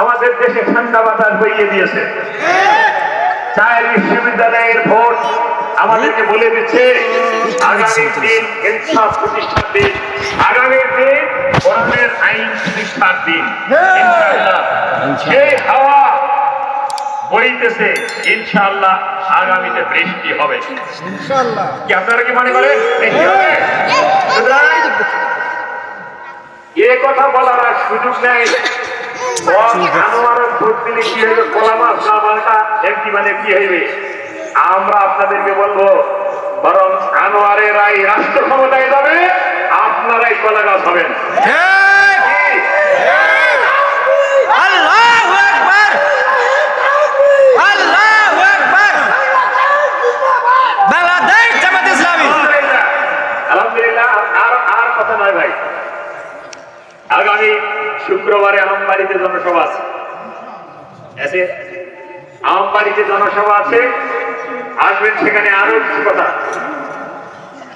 আমাদের দেশে ঠান্ডা বাতাস বইয়ে দিয়েছে। চায়ের বিশ্ববিদ্যালয়ের ভোট আমাদেরকে বলে দিচ্ছে আগামী দিন ইনসাফ প্রতিষ্ঠার দিন আগামী দিন কোরআনের আইন প্রতিষ্ঠার দিন। সেই হাওয়া বইতেছে ইনশাআল্লাহ আগামীতে বৃষ্টি হবে। কি আপনারা কি মনে করেন? বৃষ্টি হবে? এ কথা বলার সুযোগ নেই। আমরা আপনাদেরকে বলব বরং আনোয়ারের রায় রাষ্ট্র ক্ষমতায় যাবে। আগামী শুক্রবারে আমবাড়িতে জনসভা আছে। আছে? আমবাড়িতে জনসভা আছে। আসবেন সেখানে আরও কিছু কথা।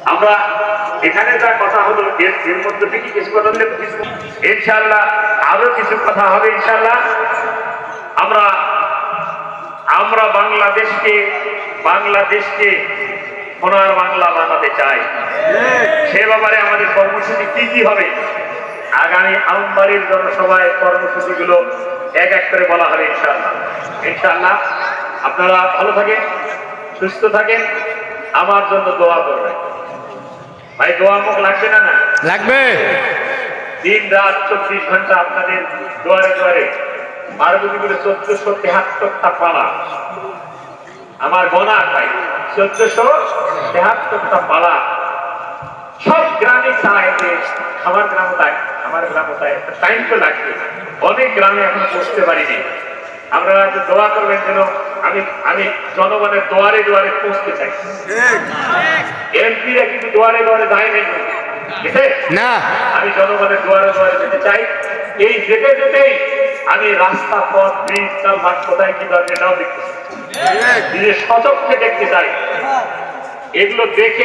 আমরা এখানে যা কথা হলো এর এর মধ্যে থেকে কিছু কথা হলে কিছু ইনশাল্লাহ আরও কিছু কথা হবে ইনশাল্লাহ আমরা আমরা বাংলাদেশকে বাংলাদেশকে সোনার বাংলা বানাতে চাই। সে ব্যাপারে আমাদের কর্মসূচি কি কি হবে? আগামী আমবাড়ির জনসভায় কর্মসূচিগুলো এক এক করে বলা হবে ইনশাআল্লাহ। ইনশাআল্লাহ আপনারা ভালো থাকেন সুস্থ থাকেন আমার জন্য দোয়া করবেন। ভাই দোয়া মুখ লাগবে না না? লাগবে। দিন রাত চব্বিশ ঘণ্টা আপনাদের দুয়ারে দুয়ারে করে চোদ্দশো তেহাত্তরটা পালা। আমার গনা ভাই চোদ্দশো তেহাত্তরটা পালা। সব গ্রামে চায় যে আমার গ্রাম তাই আমার গ্রাম তাই একটা টাইম তো লাগবে। অনেক গ্রামে এখন পৌঁছতে পারিনি। আপনারা দোয়া করবেন যেন আমি আমি জনগণের দুয়ারে দুয়ারে পৌঁছতে চাই। এমপিরা কিন্তু দুয়ারে দুয়ারে যায় নাই। না। আমি জনগণের দুয়ারে দুয়ারে যেতে চাই। এই যেতে যেতেই আমি রাস্তা পথ ব্রিজ কালভার্ট কোথায় কি দরকার এটাও দেখতে চাই। নিজের সচক্ষে দেখতে চাই। এগুলো দেখে